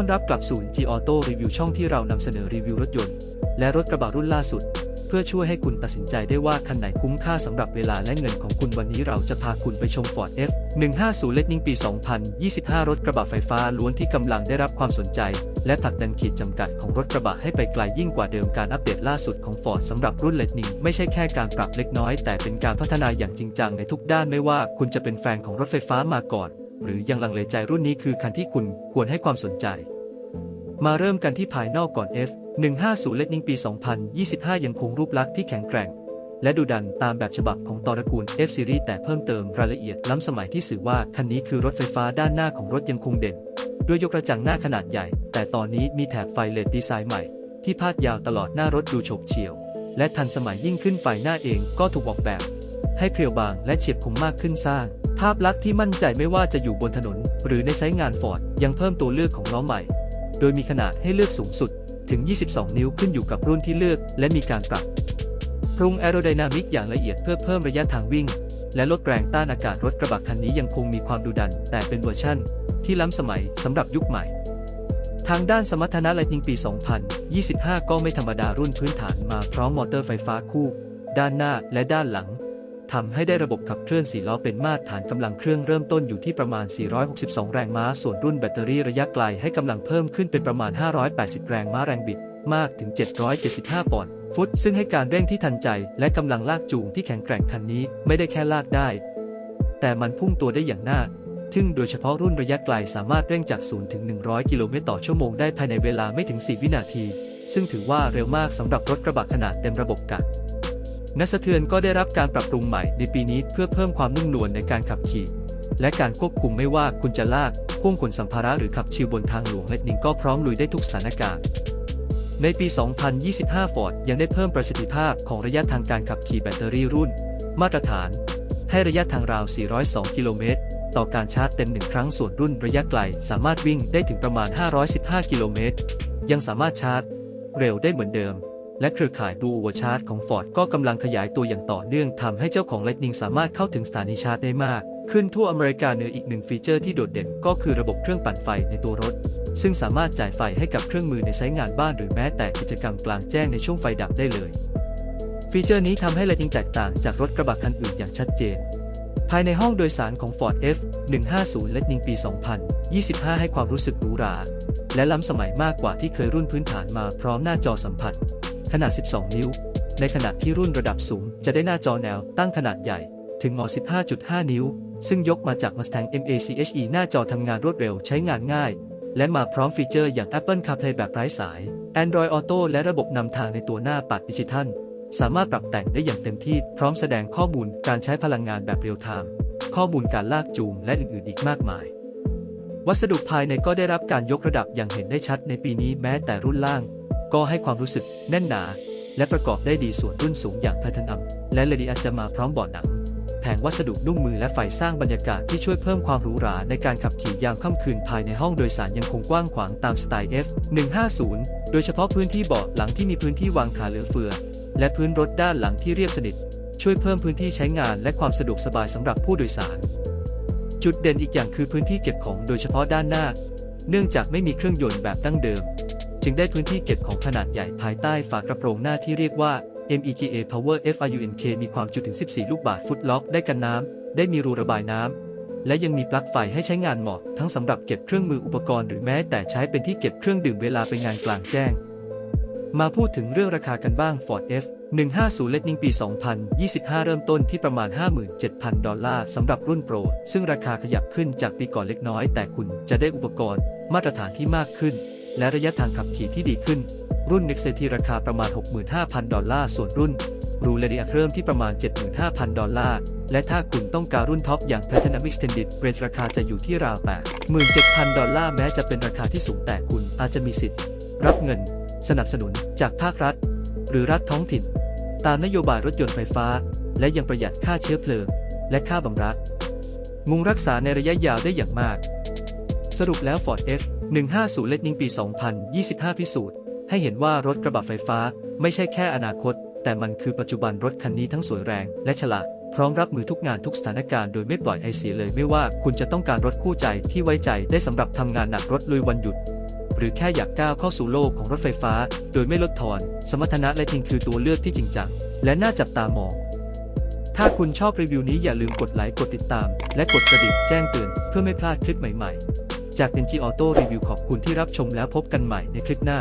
ต้อนรับกลับสู่ G Auto Review ช่องที่เรานำเสนอรีวิวรถยนต์ และรถกระบะรุ่นล่าสุด เพื่อช่วยให้คุณตัดสินใจได้ว่าคันไหนคุ้มค่าสำหรับเวลาและเงินของคุณวันนี้เราจะพาคุณไปชม Ford F 150 Lightning ปี 2025 รถกระบะไฟฟ้าล้วนที่กำลังได้รับความสนใจ และผลักดันขีดจำกัดของรถกระบะให้ไปไกลยิ่งกว่าเดิมการอัปเดตล่าสุดของ Ford สำหรับรุ่น Lightning ไม่ใช่แค่การปรับเล็กน้อย แต่เป็นการพัฒนาอย่างจริงจังในทุกด้านไม่ว่าคุณจะเป็นแฟนของรถไฟฟ้ามาก่อน หรือยังลังเลใจรุ่นนี้คือคันที่คุณควรให้ความสนใจ มาเริ่มกันที่ภายนอกก่อน F 150 Lightning ปี 2025 ยังคงรูปลักษณ์ที่แข็งแกร่ง และดูดันตามแบบฉบับของตระกูล F Series แต่เพิ่มเติมรายละเอียดล้ำสมัยที่สื่อว่าคันนี้คือรถไฟฟ้าด้านหน้าของรถยังคงเด่น ด้วยยกกระจังหน้าขนาดใหญ่ แต่ตอนนี้มีแถบไฟเลดดีไซน์ใหม่ ที่พาดยาวตลอดหน้ารถดูโฉบเฉี่ยว และทันสมัยยิ่งขึ้นไฟหน้าเองก็ถูกออกแบบ ให้เพรียวบางและเฉียบคมมากขึ้นสร้าง ภาพลักษณ์ที่มั่นใจไม่ว่าจะอยู่บนถนน หรือในไซต์งานฟอร์ดยังเพิ่มตัวเลือกของล้อใหม่ โดยมีขนาดให้เลือกสูงสุดถึง 22 นิ้วขึ้นอยู่กับรุ่นที่เลือก และมีการปรับปรุงแอโรไดนามิกอย่างละเอียดเพื่อเพิ่มระยะทางวิ่ง และลดแรงต้านอากาศรถกระบะคันนี้ยังคงมีความดุดัน แต่เป็นเวอร์ชั่น ที่ล้ำสมัยสำหรับยุคใหม่ ทางด้านสมรรถนะไลทิงปี 2025 ก็ไม่ธรรมดารุ่นพื้นฐานมาพร้อมมอเตอร์ไฟฟ้าคู่ ด้านหน้าและด้านหลัง ทำให้ได้ระบบขับเคลื่อน 4 ล้อเป็นมาตรฐานกำลังเครื่องเริ่มต้นอยู่ที่ประมาณ 462 แรงม้า ส่วนรุ่นแบตเตอรี่ระยะไกลให้กำลังเพิ่มขึ้นเป็นประมาณ 580 แรงม้าแรงบิด มากถึง 775 ปอนด์ฟุต ซึ่งให้การเร่งที่ทันใจ และกำลังลากจูงที่แข็งแกร่งคันนี้ไม่ได้แค่ลากได้ แต่มันพุ่งตัวได้อย่างน่าทึ่งโดยเฉพาะรุ่นระยะไกลสามารถเร่งจาก 0 ถึง 100 กิโลเมตรต่อชั่วโมงได้ภายในเวลาไม่ถึง 4 วินาที ซึ่งถือว่าเร็วมากสำหรับรถกระบะขนาดเต็มระบบกัน นสะเทือนก็ได้รับการปรับปรุงใหม่ในปีนี้เพื่อเพิ่มความนุ่มนวลในการขับขี่ และการควบคุมไม่ว่าคุณจะลากพ่วงขนสัมภาระหรือขับชิวบนทางหลวงเลดนิงก็พร้อมลุยได้ทุกสถานการณ์ในปี 2025 Ford ยังได้เพิ่มประสิทธิภาพของระยะทางการขับขี่แบตเตอรี่รุ่น มาตรฐาน ให้ระยะทางราว 402 กิโลเมตร ต่อการชาร์จเต็มหนึ่งครั้งส่วนรุ่นระยะไกล สามารถวิ่งได้ถึงประมาณ 515 กิโลเมตร ยังสามารถชาร์จ เร็วได้เหมือนเดิม และเครือข่ายบลูโอเวอร์ชาร์จของ Ford ก็กำลังขยายตัวอย่างต่อเนื่องทำให้เจ้าของ Lightning สามารถเข้าถึงสถานีชาร์จได้มาก ขึ้นทั่วอเมริกาเหนืออีกหนึ่งฟีเจอร์ที่โดดเด่นก็คือระบบเครื่องปั่นไฟในตัวรถ ซึ่งสามารถจ่ายไฟให้กับเครื่องมือในไซต์งานบ้านหรือแม้แต่กิจกรรมกลางแจ้งในช่วงไฟดับได้เลย ฟีเจอร์นี้ทำให้ Lightning แตกต่างจากรถกระบะคันอื่นอย่างชัดเจนภายในห้องโดยสารของ Ford F 150 Lightning ปี 2025 ให้ความรู้สึกหรูหรา และล้ำสมัยมากกว่าที่เคยรุ่นพื้นฐานมาพร้อมหน้าจอสัมผัส ขนาด 12 นิ้ว ในขณะที่รุ่นระดับสูงจะได้หน้าจอแนวตั้งขนาดใหญ่ถึงงอ15.5 นิ้ว ซึ่งยกมาจาก Mustang MACHE หน้าจอทำงานรวดเร็วใช้งานง่าย และมาพร้อมฟีเจอร์อย่าง Apple CarPlay แบบไร้สาย Android Auto และระบบนำทางในตัวหน้าปัดดิจิทัล สามารถปรับแต่งได้อย่างเต็มที่พร้อมแสดงข้อมูลการใช้พลังงานแบบเรียลไทม์ข้อมูลการลากจูงและอื่นๆ อีกมากมาย วัสดุภายในก็ได้รับการยกระดับอย่างเห็นได้ชัดในปีนี้แม้แต่รุ่นล่าง ก็ให้ความรู้สึกแน่นหนา และประกอบได้ดีส่วนรุ่นสูงอย่าง Platinum และ l a d i a จะมาพร้อมเบาะหนังแผงวัสดุนุ่มมือและไฟสร้างบรรยากาศที่ช่วยเพิ่มความหรูหราในการขับขี่ยามค่ำคืนภายในห้องโดยสารยังคงกว้างขวางตามสไตล์ F 150 โดยเฉพาะพื้นที่เบาะหลังที่มีพื้นที่วางขาเหลือเฟือ และพื้นรถด้านหลังที่เรียบสนิท ช่วยเพิ่มพื้นที่ใช้งานและความสะดวกสบายสำหรับผู้โดยสาร จุดเด่นอีกอย่างคือพื้นที่เก็บของโดยเฉพาะด้านหน้า เนื่องจากไม่มีเครื่องยนต์แบบดั้งเดิม จึงได้พื้นที่เก็บของขนาดใหญ่ภายใต้ฝากระโปรงหน้าที่เรียกว่า MEGA Power FRUNK มีความจุถึง 14 ลูกบาศก์ฟุตล็อกได้กันน้ำ ได้มีรูระบายน้ำ และยังมีปลั๊กไฟให้ใช้งานเหมาะ ทั้งสำหรับเก็บเครื่องมืออุปกรณ์หรือแม้แต่ใช้เป็นที่เก็บเครื่องดื่มเวลาไปงานกลางแจ้ง มาพูดถึงเรื่องราคากันบ้าง Ford F 150 Lightning ปี 2025 เริ่มต้นที่ประมาณ 57,000 ดอลลาร์สำหรับรุ่นโปร ซึ่งราคาขยับขึ้นจากปีก่อนเล็กน้อย แต่คุณจะได้อุปกรณ์มาตรฐานที่มากขึ้น และระยะทางขับขี่ที่ดีขึ้น รุ่น Next ที่ราคาประมาณ 65,000 ดอลลาร์ ส่วนรุ่นรูเลเดียเริ่มที่ประมาณ 75,000 ดอลลาร์ และถ้าคุณต้องการรุ่นท็อปอย่าง Platinum Extended Range ราคาจะอยู่ที่ราว87,000 ดอลลาร์ แม้จะเป็นราคาที่สูงแต่คุณอาจจะมีสิทธิ์ รับเงิน สนับสนุนจากภาครัฐ หรือรัฐท้องถิ่น ตามนโยบายรถยนต์ไฟฟ้า และยังประหยัดค่าเชื้อเพลิง และค่าบำรักมุงรักษาในระยะยาวได้อย่างมาก สรุปแล้ว Ford F 150 เลตนิงปี 2025 พิสูจน์ ให้เห็นว่ารถกระบะไฟฟ้าไม่ใช่แค่อนาคต แต่มันคือปัจจุบันรถคันนี้ทั้งสวยแรงและฉลาด พร้อมรับมือทุกงานทุกสถานการณ์โดยไม่ปล่อยไอเสียเลยไม่ว่าคุณจะต้องการรถคู่ใจที่ไว้ใจได้สำหรับทำงานหนักรถลุยวันหยุด หรือแค่อยากก้าวเข้าสู่โลกของรถไฟฟ้า โดยไม่ลดทอน สมรรถนะและทิ้งคือตัวเลือกที่จริงจังและน่าจับตามองถ้าคุณชอบรีวิวนี้อย่าลืมกดไลค์กดติดตาม และกดกระดิ่งแจ้งเตือนเพื่อไม่พลาดคลิปใหม่ๆ จาก NG Auto Review ขอบคุณที่รับชมแล้วพบกันใหม่ในคลิปหน้า